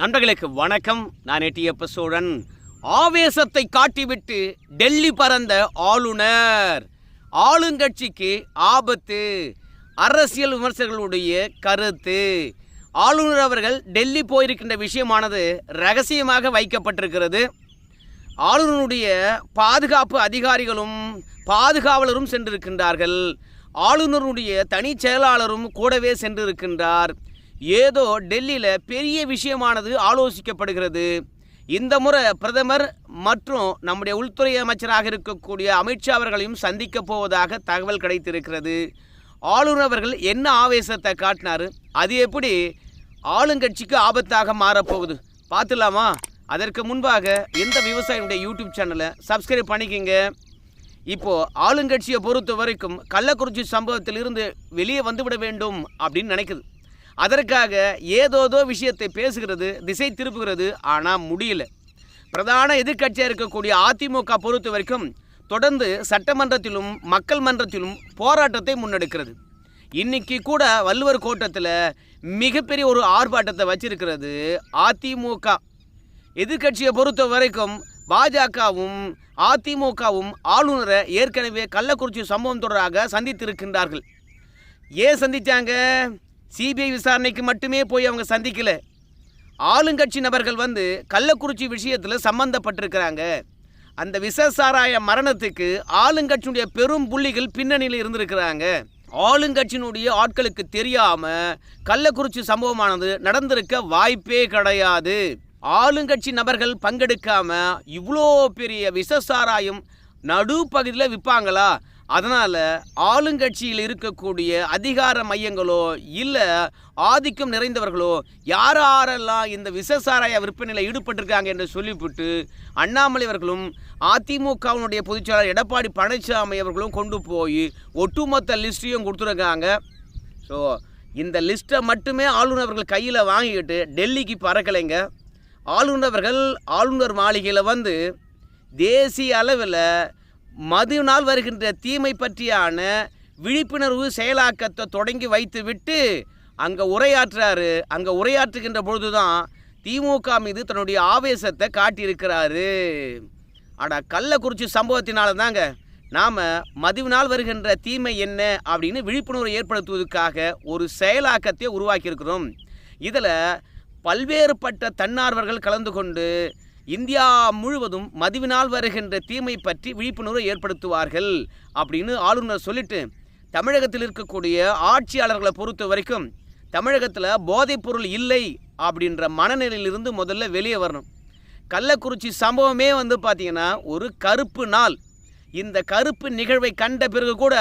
நண்பர்களுக்கு வணக்கம். நான் எட்டியப்ப சோழன். ஆவேசத்தை காட்டிவிட்டு டெல்லி பறந்த ஆளுநர். ஆளுங்கட்சிக்கு ஆபத்து. அரசியல் விமர்சகர்களுடைய கருத்து. ஆளுநர் அவர்கள் டெல்லி போயிருக்கின்ற விஷயமானது ரகசியமாக வைக்கப்பட்டிருக்கிறது. ஆளுநருடைய பாதுகாப்பு அதிகாரிகளும் பாதுகாவலரும் சென்றிருக்கின்றார்கள். ஆளுநருடைய தனி செயலாளரும் கூடவே சென்றிருக்கின்றார். ஏதோ டெல்லியில் பெரிய விஷயமானது ஆலோசிக்கப்படுகிறது. இந்த முறை பிரதமர் மற்றும் நம்முடைய உள்துறை அமைச்சராக இருக்கக்கூடிய அமித்ஷா அவர்களையும் சந்திக்க போவதாக தகவல் கிடைத்திருக்கிறது. ஆளுநர் அவர்கள் என்ன ஆவேசத்தை காட்டினார்? அது எப்படி ஆளுங்கட்சிக்கு ஆபத்தாக மாறப்போகுது பார்த்துலாமா? அதற்கு முன்பாக எந்த விவசாயியுடைய யூடியூப் சேனலை சப்ஸ்கிரைப் பண்ணிக்கிங்க. இப்போ ஆளுங்கட்சியை பொறுத்த வரைக்கும் கள்ளக்குறிச்சி சம்பவத்திலிருந்து வெளியே வந்துவிட வேண்டும் அப்படின்னு நினைக்குது. அதற்காக ஏதோதோ விஷயத்தை பேசுகிறது திசை திருப்புகிறது ஆனால் முடியல. பிரதான எதிர்க்கட்சியாக இருக்கக்கூடிய அதிமுக பொறுத்த வரைக்கும் தொடர்ந்து சட்டமன்றத்திலும் மக்கள் மன்றத்திலும் போராட்டத்தை முன்னெடுக்கிறது. இன்னைக்கு கூட வள்ளுவர் கோட்டத்தில் மிகப்பெரிய ஒரு ஆர்ப்பாட்டத்தை வச்சிருக்கிறது அதிமுக. எதிர்க்கட்சியை பொறுத்த வரைக்கும் பாஜகவும் அதிமுகவும் ஆளுநரை ஏற்கனவே கள்ளக்குறிச்சி சம்பவம் தொடராக சந்தித்திருக்கின்றார்கள். ஏன் சந்தித்தாங்க சிபிஐ விசாரணைக்கு மட்டுமே போய் அவங்க சந்திக்கல. ஆளுங்கட்சி நபர்கள் வந்து கள்ளக்குறிச்சி விஷயத்தில் சம்பந்தப்பட்டிருக்கிறாங்க. அந்த விசசாராய மரணத்துக்கு ஆளுங்கட்சியினுடைய பெரும் புள்ளிகள் பின்னணியில் இருந்திருக்கிறாங்க. ஆளுங்கட்சியினுடைய ஆட்களுக்கு தெரியாம கள்ளக்குறிச்சி சம்பவமானது நடந்திருக்க வாய்ப்பே கிடையாது. ஆளுங்கட்சி நபர்கள் பங்கெடுக்காம இவ்வளோ பெரிய விசசாராயம் நடுப்பகுதியில் விற்பாங்களா அதனால் ஆளுங்கட்சியில் இருக்கக்கூடிய அதிகார மையங்களோ இல்லை ஆதிக்கம் நிறைந்தவர்களோ யார் யாரெல்லாம் இந்த விசசாராய விற்பனையில் ஈடுபட்டிருக்காங்க என்று சொல்லிவிட்டு அண்ணாமலை அவர்களும் அதிமுகவினுடைய பொதுச்செயலாளர் எடப்பாடி பழனிசாமி அவர்களும் கொண்டு போய் ஒட்டுமொத்த லிஸ்ட்டையும் கொடுத்துருக்காங்க. ஸோ இந்த லிஸ்ட்டை மட்டுமே ஆளுநர்கள் கையில் வாங்கிக்கிட்டு டெல்லிக்கு பறக்கலைங்க. ஆளுநர்கள் ஆளுநர் மாளிகையில் வந்து தேசிய அளவில் மதுவினால் வருகின்ற தீமை பற்றியான விழிப்புணர்வு செயலாக்கத்தை தொடங்கி வைத்து விட்டு அங்கே உரையாற்றுறாரு. அங்கே உரையாற்றுகின்ற பொழுதுதான் திமுக மீது தன்னுடைய ஆவேசத்தை காட்டியிருக்கிறாரு. ஆனால் கள்ளக்குறிச்சி சம்பவத்தினால தாங்க நாம் மதுவினால் வருகின்ற தீமை என்ன அப்படின்னு விழிப்புணர்வு ஏற்படுத்துவதற்காக ஒரு செயலாக்கத்தை உருவாக்கியிருக்கிறோம். இதில் பல்வேறுபட்ட தன்னார்வர்கள் கலந்து கொண்டு இந்தியா முழுவதும் மதுவினால் வருகின்ற தீமை பற்றி விழிப்புணர்வு ஏற்படுத்துவார்கள் அப்படின்னு ஆளுநர் சொல்லிட்டு தமிழகத்தில் இருக்கக்கூடிய ஆட்சியாளர்களை பொறுத்த வரைக்கும் தமிழகத்தில் போதைப்பொருள் இல்லை அப்படின்ற மனநிலையிலிருந்து முதல்ல வெளியே வரணும். கள்ளக்குறிச்சி சம்பவமே வந்து பார்த்திங்கன்னா ஒரு கருப்பு நாள். இந்த கருப்பு நிகழ்வை கண்ட பிறகு கூட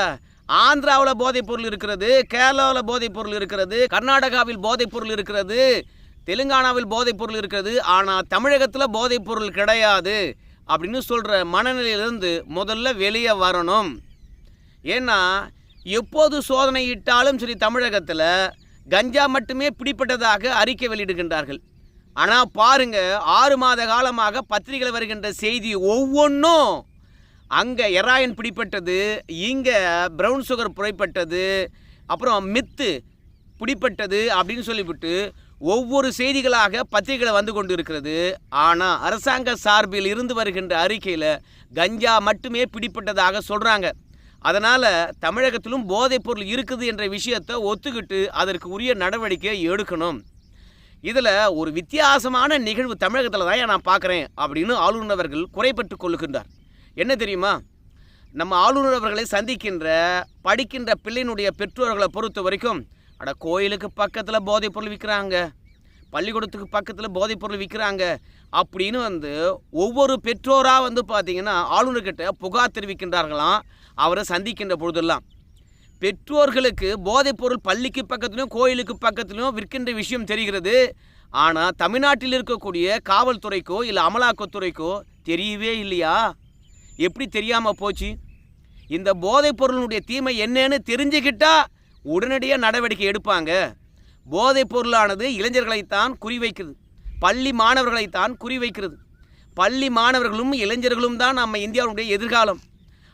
ஆந்திராவில் போதைப்பொருள் இருக்கிறது கேரளாவில் போதைப்பொருள் இருக்கிறது கர்நாடகாவில் போதைப்பொருள் இருக்கிறது தெலுங்கானாவில் போதைப்பொருள் இருக்கிறது ஆனால் தமிழகத்தில் போதைப்பொருள் கிடையாது அப்படின்னு சொல்கிற மனநிலையிலிருந்து முதல்ல வெளியே வரணும். ஏன்னா எப்போது சோதனை இட்டாலும் சரி தமிழகத்தில் கஞ்சா மட்டுமே பிடிப்பட்டதாக அறிக்கை வெளியிடுகின்றார்கள். ஆனால் பாருங்க ஆறு மாத காலமாக பத்திரிகையில் வருகின்ற செய்தி ஒவ்வொன்றும் அங்கே எராயன் பிடிப்பட்டது இங்கே ப்ரௌன் சுகர் புறப்பட்டது அப்புறம் மித்து பிடிப்பட்டது அப்படின்னு சொல்லிவிட்டு ஒவ்வொரு செய்திகளாக பத்திரிகையில் வந்து கொண்டு இருக்கிறது ஆனால் அரசாங்க சார்பில் இருந்து வருகின்ற அறிக்கையில் கஞ்சா மட்டுமே பிடிப்பட்டதாக சொல்கிறாங்க அதனால் தமிழகத்திலும் போதைப்பொருள் இருக்குது என்ற விஷயத்தை ஒத்துக்கிட்டு அதற்கு உரிய நடவடிக்கை எடுக்கணும். இதில் ஒரு வித்தியாசமான நிகழ்வு தமிழகத்தில் தான் நான் பார்க்குறேன் அப்படின்னு ஆளுநர் அவர்கள் குறைப்பட்டு கொள்ளுகின்றார் என்ன தெரியுமா? நம்ம ஆளுநர் அவர்களை சந்திக்கின்ற படிக்கின்ற பிள்ளையினுடைய பெற்றோர்களை பொறுத்த வரைக்கும் அட கோயிலுக்கு பக்கத்தில் போதைப்பொருள் விற்கிறாங்க பள்ளிக்கூடத்துக்கு பக்கத்தில் போதைப்பொருள் விற்கிறாங்க அப்படின்னு வந்து ஒவ்வொரு பெற்றோராக வந்து பார்த்தீங்கன்னா ஆளுநர்கிட்ட புகார் தெரிவிக்கின்றார்களாம். அவரை சந்திக்கின்ற பொழுதெல்லாம். பெற்றோர்களுக்கு போதைப்பொருள் பள்ளிக்கு பக்கத்துலையும் கோயிலுக்கு பக்கத்துலையும் விற்கின்ற விஷயம் தெரிகிறது. ஆனால் தமிழ்நாட்டில் இருக்கக்கூடிய காவல்துறைக்கோ இல்லை அமலாக்கத்துறைக்கோ தெரியவே இல்லையா? எப்படி தெரியாமல் போச்சு? இந்த போதைப் பொருளினுடைய தீமை என்னன்னு தெரிஞ்சுக்கிட்டால் உடனடியாக நடவடிக்கை எடுப்பாங்க. போதைப் பொருளானது இளைஞர்களைத்தான் குறிவைக்குது. பள்ளி மாணவர்களைத்தான் குறிவைக்கிறது. பள்ளி மாணவர்களும் இளைஞர்களும் தான் நம்ம இந்தியாவுடைய எதிர்காலம்.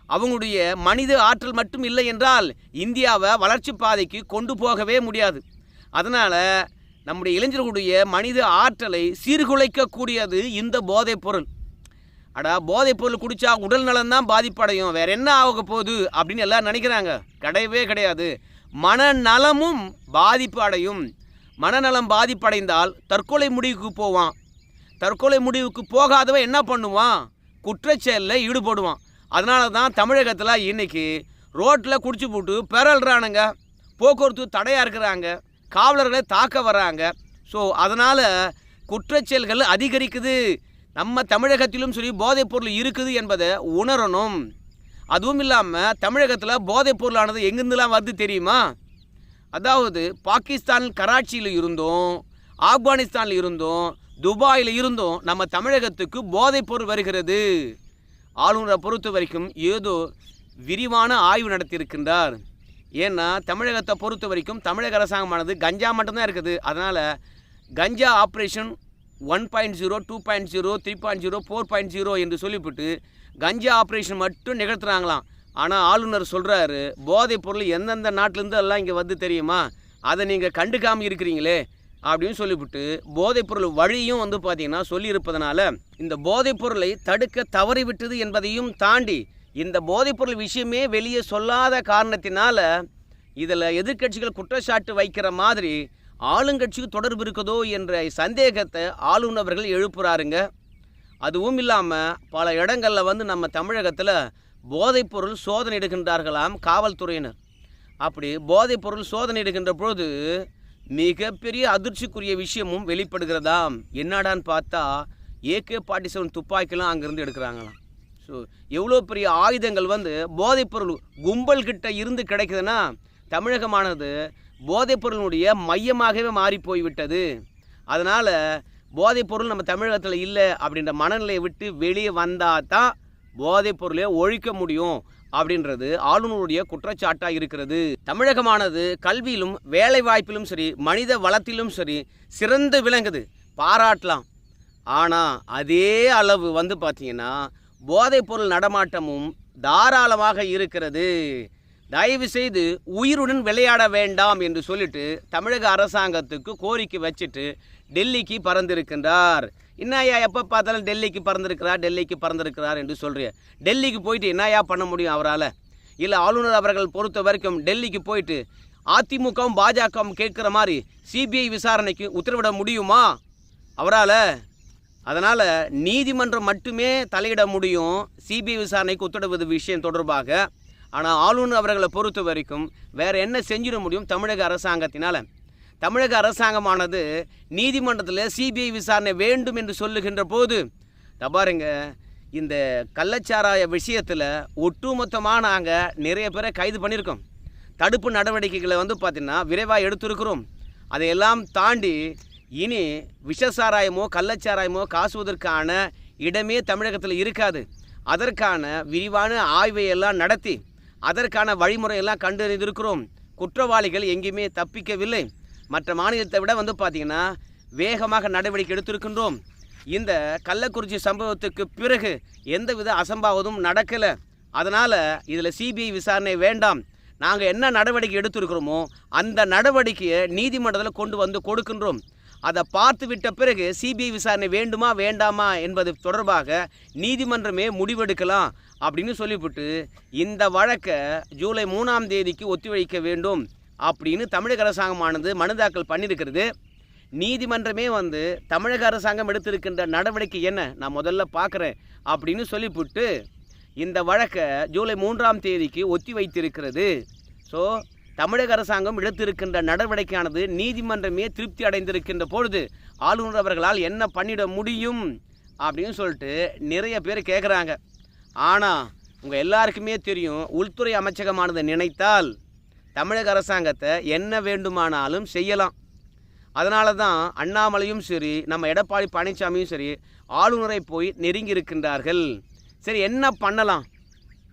அவங்களுடைய மனித ஆற்றல் மட்டும் இல்லை என்றால் இந்தியாவை வளர்ச்சி பாதைக்கு கொண்டு போகவே முடியாது. அதனால் நம்முடைய இளைஞர்களுடைய மனித ஆற்றலை சீர்குலைக்கக்கூடியது இந்த போதைப் பொருள். அடா போதைப் பொருள் குடித்தா உடல் நலம் தான் பாதிப்படையும். வேற என்ன ஆக போகுது அப்படின்னு எல்லாம் நினைக்கிறாங்க. கிடையவே கிடையாது. மனநலமும் பாதிப்பு அடையும் மனநலம் பாதிப்படைந்தால் தற்கொலை முடிவுக்கு போவான். தற்கொலை முடிவுக்கு போகாதவன் என்ன பண்ணுவான்? குற்றச்செயலில் ஈடுபடுவான். அதனால தான் தமிழகத்தில் இன்னைக்கு ரோட்டில் குடிச்சு போட்டு பெறல்றானுங்க போக்குவரத்து தடையாக இருக்கிறாங்க. காவலர்களை தாக்க வர்றாங்க. ஸோ அதனால் குற்றச்செயல்கள் அதிகரிக்குது. நம்ம தமிழகத்திலும் சரி போதைப் பொருள் இருக்குது என்பதை உணரணும். அதுவும் இல்லாமல் தமிழகத்தில் போதைப் பொருளானது எங்கேருந்துலாம் வருது தெரியுமா? அதாவது பாகிஸ்தான் கராச்சியில் இருந்தும் ஆப்கானிஸ்தானில் இருந்தும் துபாயில் இருந்தும் நம்ம தமிழகத்துக்கு போதைப் பொருள் வருகிறது. ஆளுநரை பொறுத்த வரைக்கும் ஏதோ விரிவான ஆய்வு நடத்தியிருக்கின்றார். ஏன்னா தமிழகத்தை பொறுத்த வரைக்கும் தமிழக அரசாங்கமானது கஞ்சா மட்டும்தான் இருக்குது. அதனால் கஞ்சா operation one point zero two point zero three point zero four point zero என்று சொல்லிவிட்டு கஞ்சா ஆப்ரேஷன் மட்டும் நிகழ்த்துறாங்களாம். ஆனால் ஆளுநர் சொல்கிறாரு போதைப் பொருள் எந்தெந்த நாட்டிலேருந்து எல்லாம் இங்கே வந்து தெரியுமா? அதை நீங்கள் கண்டுக்காமல் இருக்கிறீங்களே அப்படின்னு சொல்லிவிட்டு போதைப் பொருள் வழியும் வந்து பார்த்தீங்கன்னா சொல்லியிருப்பதனால இந்த போதைப் பொருளை தடுக்க தவறிவிட்டது என்பதையும் தாண்டி இந்த போதைப் பொருள் விஷயமே வெளியே சொல்லாத காரணத்தினால இதில் எதிர்க்கட்சிகள் குற்றச்சாட்டு வைக்கிற மாதிரி ஆளுங்கட்சிக்கு தொடர்பு இருக்குதோ என்ற சந்தேகத்தை ஆளுநர்கள் எழுப்புறாருங்க. அதுவும் இல்லாமல் பல இடங்களில் வந்து நம்ம தமிழகத்தில் போதைப்பொருள் சோதனை எடுக்கின்றார்களாம் காவல்துறையினர். அப்படி போதைப்பொருள் சோதனை எடுக்கின்ற பொழுது மிகப்பெரிய அதிர்ச்சிக்குரிய விஷயமும் வெளிப்படுகிறதாம். என்னடான்னு பார்த்தா ஏகே ஃபார்ட்டி செவன் துப்பாக்கிலாம் அங்கேருந்து எடுக்கிறாங்களாம். ஸோ எவ்வளோ பெரிய ஆயுதங்கள் வந்து போதைப்பொருள் கும்பல் கிட்ட இருந்து கிடைக்குதுன்னா தமிழகமானது போதைப்பொருளினுடைய மையமாகவே மாறி போய்விட்டது அதனால் போதைப்பொருள் நம்ம தமிழகத்தில் இல்லை அப்படின்ற மனநிலையை விட்டு வெளியே வந்தால் தான் போதைப்பொருளை ஒழிக்க முடியும் அப்படின்றது ஆளுநருடைய குற்றச்சாட்டாக இருக்கிறது. தமிழகமானது கல்வியிலும் வேலை வாய்ப்பிலும் சரி மனித வளத்திலும் சரி சிறந்து விளங்குது. பாராட்டலாம். ஆனால் அதே அளவு வந்து பார்த்தீங்கன்னா போதைப்பொருள் நடமாட்டமும் தாராளமாக இருக்கிறது. தயவு செய்து உயிருடன் விளையாட வேண்டாம் என்று சொல்லிட்டு தமிழக அரசாங்கத்துக்கு கோரிக்கை வச்சுட்டு டெல்லிக்கு பறந்திருக்கின்றார். என்னையா எப்போ பார்த்தாலும் டெல்லிக்கு பறந்திருக்கிறார் டெல்லிக்கு பறந்திருக்கிறார் என்று சொல்றிய. டெல்லிக்கு போயிட்டு என்னையா பண்ண முடியும் அவரால்? இல்லை ஆளுநர் அவர்கள் பொறுத்த வரைக்கும் டெல்லிக்கு போயிட்டு அதிமுகவும் பாஜகவும் கேட்குற மாதிரி சிபிஐ விசாரணைக்கு உத்தரவிட முடியுமா? அவரால்? அதனால் நீதிமன்றம் மட்டுமே தலையிட முடியும் சிபிஐ விசாரணைக்கு உத்தரவுது விஷயம் தொடர்பாக. ஆனால் ஆளுநர் அவர்களை பொறுத்த வரைக்கும் வேறு என்ன செஞ்சிட முடியும் தமிழக அரசாங்கத்தினால்? தமிழக அரசாங்கமானது நீதிமன்றத்தில் சிபிஐ விசாரணை வேண்டும் என்று சொல்லுகின்ற போது பாருங்க இந்த கள்ளச்சாராய விஷயத்தில் ஒட்டுமொத்தமாக நாங்கள் நிறைய பேரை கைது பண்ணியிருக்கோம் தடுப்பு நடவடிக்கைகளை வந்து பார்த்திங்கன்னா விரைவாக எடுத்திருக்கிறோம். அதையெல்லாம் தாண்டி இனி விஷசாராயமோ கள்ளச்சாராயமோ காசுவதற்கான இடமே தமிழகத்தில் இருக்காது. அதற்கான விரிவான ஆய்வை எல்லாம் நடத்தி அதற்கான வழிமுறையெல்லாம் கண்டறிந்திருக்கிறோம். குற்றவாளிகள் எங்கேயுமே தப்பிக்கவில்லை. மற்ற மாநிலத்தை விட வந்து பார்த்திங்கன்னா வேகமாக நடவடிக்கை எடுத்திருக்கின்றோம். இந்த கள்ளக்குறிச்சி சம்பவத்துக்கு பிறகு எந்தவித அசம்பாவதும் நடக்கலை. அதனால் இதில் சிபிஐ விசாரணை வேண்டாம். நாங்கள் என்ன நடவடிக்கை எடுத்திருக்கிறோமோ அந்த நடவடிக்கையை நீதிமன்றத்தில் கொண்டு வந்து கொடுக்கின்றோம். அதை பார்த்து விட்ட பிறகு சிபிஐ விசாரணை வேண்டுமா வேண்டாமா என்பது தொடர்பாக நீதிமன்றமே முடிவெடுக்கலாம். அப்படின்னு சொல்லிவிட்டு இந்த வழக்கை ஜூலை மூணாம் தேதிக்கு ஒத்திவைக்க வேண்டும் அப்படின்னு தமிழக அரசாங்கமானது மனு தாக்கல் பண்ணியிருக்கிறது. நீதிமன்றமே வந்து தமிழக அரசாங்கம் எடுத்திருக்கின்ற நடவடிக்கை என்ன? நான் முதல்ல பார்க்குறேன் அப்படின்னு சொல்லிவிட்டு இந்த வழக்கை ஜூலை மூன்றாம் தேதிக்கு ஒத்தி வைத்திருக்கிறது ஸோ தமிழக அரசாங்கம் எடுத்திருக்கின்ற நடவடிக்கையானது நீதிமன்றமே திருப்தி அடைந்திருக்கின்ற பொழுது ஆளுநர் அவர்களால் என்ன பண்ணிட முடியும் அப்படின்னு சொல்லிட்டு நிறைய பேர் கேட்குறாங்க ஆனால் உங்கள் எல்லாருக்குமே தெரியும் உள்துறை அமைச்சகமானது நினைத்தால் தமிழக அரசாங்கத்தை என்ன வேண்டுமானாலும் செய்யலாம். அதனால தான் அண்ணாமலையும் சரி நம்ம எடப்பாடி பழனிசாமியும் சரி ஆளுநரை போய் நெருங்கி இருக்கின்றார்கள். சரி என்ன பண்ணலாம்?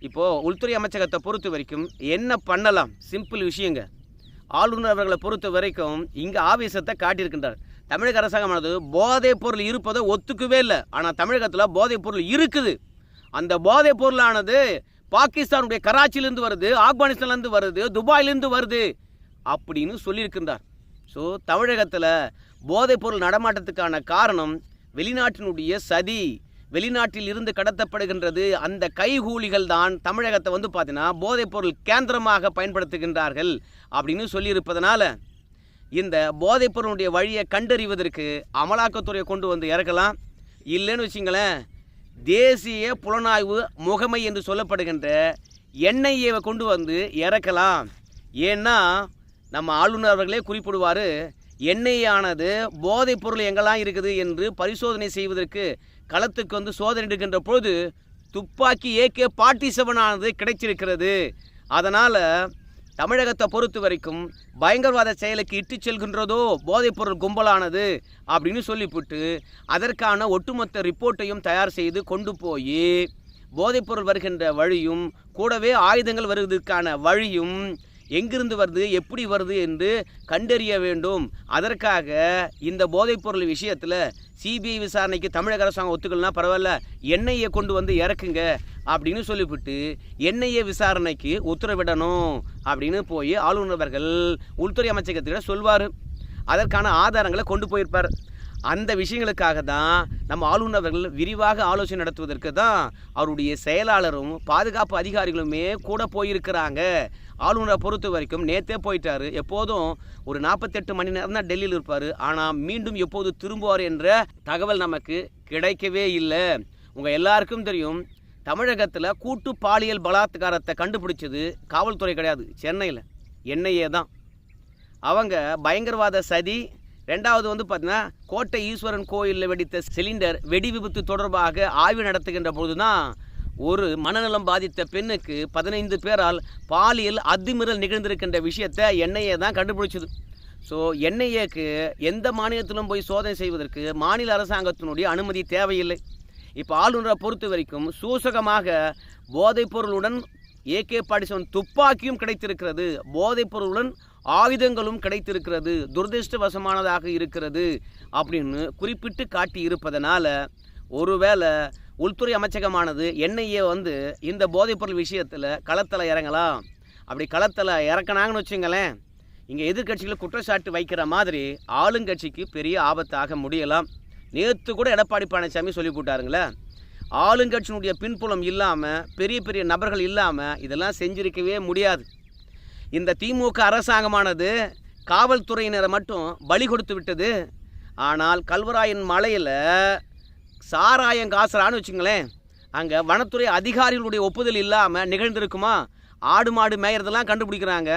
இப்போது உள்துறை அமைச்சகத்தை பொறுத்த வரைக்கும் என்ன பண்ணலாம்? சிம்பிள் விஷயங்க. ஆளுநர் அவர்களை பொறுத்த வரைக்கும் இங்கே ஆவேசத்தை காட்டியிருக்கின்றார். தமிழக அரசாங்கமானது போதைப் பொருள் இருப்பதை ஒத்துக்கவே இல்லை. ஆனால் தமிழகத்தில் போதைப் பொருள் இருக்குது. அந்த போதைப் பொருளானது பாகிஸ்தானுடைய கராச்சியிலேருந்து வருது ஆப்கானிஸ்தான்லேருந்து வருது துபாயிலேருந்து வருது அப்படின்னு சொல்லியிருக்கின்றார். ஸோ தமிழகத்தில் போதைப்பொருள் நடமாட்டத்துக்கான காரணம் வெளிநாட்டினுடைய சதி. வெளிநாட்டில் இருந்து கடத்தப்படுகின்றது அந்த கைகூலிகள் தான் தமிழகத்தை வந்து பார்த்தீங்கன்னா போதைப்பொருள் கேந்திரமாக பயன்படுத்துகின்றார்கள் அப்படின்னு சொல்லியிருப்பதனால இந்த போதைப்பொருளுடைய வழியை கண்டறிவதற்கு அமலாக்கத்துறையை கொண்டு வந்து இறக்கலாம். இல்லைன்னு வச்சிங்களேன் தேசிய புலனாய்வு முகமை என்று சொல்லப்படுகின்ற என்ஐஏவை கொண்டு வந்து இறக்கலாம். ஏன்னா நம்ம ஆளுநர் அவர்களே குறிப்பிடுவார் எண்ணெய் ஆனது போதைப் பொருள் எங்கெல்லாம் இருக்குது? என்று பரிசோதனை செய்வதற்கு களத்துக்கு வந்து சோதனை எடுக்கின்ற பொழுது துப்பாக்கி ஏகே பார்ட்டி செவனானது கிடைச்சிருக்கிறது. அதனால் தமிழகத்தை பொறுத்த வரைக்கும் பயங்கரவாத செயலுக்கு இட்டு செல்கின்றதோ போதைப்பொருள் கும்பலானது அப்படின்னு சொல்லிவிட்டு அதற்கான ஒட்டுமொத்த ரிப்போர்ட்டையும் தயார் செய்து கொண்டு போய் போதைப்பொருள் வருகின்ற வழியும் கூடவே ஆயுதங்கள் வருவதற்கான வழியும் எங்கிருந்து வருது எப்படி வருது என்று கண்டறிய வேண்டும். அதற்காக இந்த போதைப்பொருள் விஷயத்தில் சிபிஐ விசாரணைக்கு தமிழக அரசாங்கம் ஒத்துக்கலாம் பரவாயில்ல எண்ணெயை கொண்டு வந்து இறக்குங்க அப்படின்னு சொல்லிவிட்டு எண்ணெயை விசாரணைக்கு உத்தரவிடணும் அப்படின்னு போய் ஆளுநர் அவர்கள் உள்துறை அமைச்சகத்திட சொல்வார். அதற்கான ஆதாரங்களை கொண்டு போயிருப்பார். அந்த விஷயங்களுக்காக தான் நம்ம ஆளுநர் அவர்கள் விரிவாக ஆலோசனை நடத்துவதற்கு தான் அவருடைய செயலாளரும் பாதுகாப்பு அதிகாரிகளுமே கூட போயிருக்கிறாங்க. ஆளுநரை பொறுத்த வரைக்கும் நேற்றே போயிட்டாரு. எப்போதும் ஒரு நாற்பத்தெட்டு மணி நேரம் தான் டெல்லியில் இருப்பார். ஆனால் மீண்டும் எப்போது திரும்புவார் என்ற தகவல் நமக்கு கிடைக்கவே இல்லை. உங்கள் எல்லாருக்கும் தெரியும் தமிழகத்தில் கூட்டு பாலியல் பலாத்காரத்தை கண்டுபிடிச்சது காவல்துறை கிடையாது. சென்னையில். என்ஐஏ தான். அவங்க பயங்கரவாத சதி ரெண்டாவது வந்து பார்த்தீங்கன்னா கோட்டை ஈஸ்வரன் கோயிலில் வெடித்த சிலிண்டர் வெடி விபத்து தொடர்பாக ஆய்வு நடத்துகின்ற பொழுது தான் ஒரு மனநலம் பாதித்த பெண்ணுக்கு பதினைந்து பேரால் பாலியல் அத்துமீறல் நிகழ்ந்திருக்கின்ற விஷயத்தை என்ஐஏ தான் கண்டுபிடிச்சது. ஸோ என்ஐஏக்கு எந்த மாநிலத்திலும் போய் சோதனை செய்வதற்கு மாநில அரசாங்கத்தினுடைய அனுமதி தேவையில்லை. இப்போ ஆளுநரை பொறுத்த வரைக்கும் சூசகமாக போதைப் பொருளுடன் ஏகே பாடிசவன் துப்பாக்கியும் கிடைத்திருக்கிறது. போதைப் பொருளுடன் ஆயுதங்களும் கிடைத்திருக்கிறது துரதிருஷ்டவசமானதாக இருக்கிறது அப்படின்னு குறிப்பிட்டு காட்டி இருப்பதனால ஒருவேளை உள்துறை அமைச்சகமானது என்ஐஏ வந்து இந்த போதைப்பொருள் விஷயத்தில் களத்தில் இறங்கலாம். அப்படி களத்தில் இறக்குனாங்கன்னு வச்சுங்களேன் இங்கே எதிர்கட்சிகளை குற்றச்சாட்டு வைக்கிற மாதிரி ஆளுங்கட்சிக்கு பெரிய ஆபத்தாக முடியலாம். நேற்று கூட எடப்பாடி பழனிசாமி சொல்லி போட்டாருங்களே ஆளுங்கட்சியினுடைய பின்புலம் இல்லாமல் பெரிய பெரிய நபர்கள் இல்லாமல் இதெல்லாம் செஞ்சிருக்கவே முடியாது. இந்த திமுக அரசாங்கமானது காவல்துறையினரை மட்டும் பலி கொடுத்து விட்டது. ஆனால் கல்வராயன் மலையில் சாராயம் காசுறான்னு வச்சுங்களேன் அங்கே வனத்துறை அதிகாரிகளுடைய ஒப்புதல் இல்லாமல் நிகழ்ந்திருக்குமா? ஆடு மாடு மேயறதெல்லாம் கண்டுபிடிக்கிறாங்க.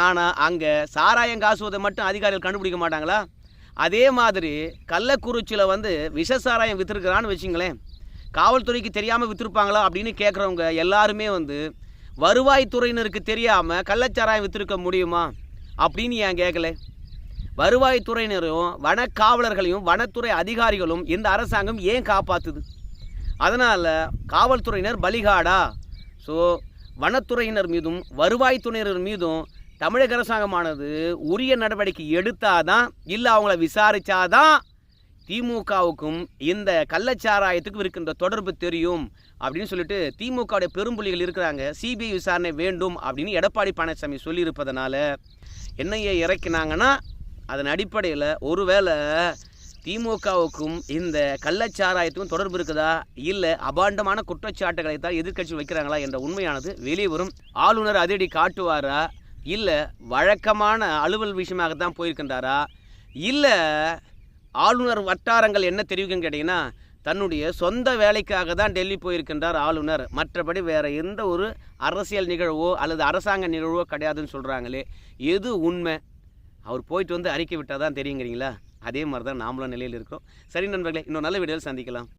ஆனால் அங்கே சாராயம் காசுவதை மட்டும் அதிகாரிகள் கண்டுபிடிக்க மாட்டாங்களா? அதே மாதிரி கள்ளக்குறிச்சியில் வந்து விஷ சாராயம் விற்றுருக்குறான்னு வச்சுங்களேன் காவல்துறைக்கு தெரியாமல் விற்றுருப்பாங்களா அப்படின்னு கேட்குறவங்க எல்லாருமே வந்து வருவாய்த்துறையினருக்கு தெரியாமல் கள்ளச்சாராயம் விற்றுருக்க முடியுமா? அப்படின்னு ஏன் கேட்கல வருவாய்த்துறையினரும் வனக்காவலர்களையும் வனத்துறை அதிகாரிகளும் இந்த அரசாங்கம் ஏன் காப்பாற்றுது அதனால் காவல்துறையினர் பலிகாடா? ஸோ வனத்துறையினர் மீதும் வருவாய்த்துறையினர் மீதும் தமிழக அரசாங்கமானது உரிய நடவடிக்கை எடுத்தாதான் இல்லை அவங்கள விசாரித்தாதான் திமுகவுக்கும் இந்த கள்ளச்சாராயத்துக்கும் இருக்கின்ற தொடர்பு தெரியும். அப்படின்னு சொல்லிட்டு திமுகவுடைய பெரும்புள்ளிகள் இருக்கிறாங்க. சிபிஐ விசாரணை வேண்டும் அப்படின்னு எடப்பாடி பழனிசாமி சொல்லியிருப்பதனால என்னையை இறக்கினாங்கன்னா அதன் அடிப்படையில் ஒருவேளை திமுகவுக்கும் இந்த கள்ளச்சாராயத்துக்கும் தொடர்பு இருக்குதா? இல்லை அபாண்டமான குற்றச்சாட்டுகளை தான் எதிர்க்கட்சி வைக்கிறாங்களா என்ற உண்மையானது வெளியே வரும். ஆளுநர் அதிரடி காட்டுவாரா? இல்லை வழக்கமான அலுவல் விஷயமாக தான் போயிருக்கின்றாரா? இல்லை ஆளுநர் வட்டாரங்கள் என்ன தெரிவிக்குன்னு கேட்டிங்கன்னா தன்னுடைய சொந்த வேலைக்காக தான் டெல்லி போயிருக்கின்றார் ஆளுநர். மற்றபடி வேறு எந்த ஒரு அரசியல் நிகழ்வோ அல்லது அரசாங்க நிகழ்வோ கிடையாதுன்னு சொல்கிறாங்களே எது உண்மை? அவர் போயிட்டு வந்து அறிக்கை விட்டால் தான் தெரியுங்கிறீங்களா? அதே மாதிரி தான் நாமளும் நிலையில் இருக்கோம். சரி நண்பர்களே இன்னும் நல்ல வீடியோவில் சந்திக்கலாம்.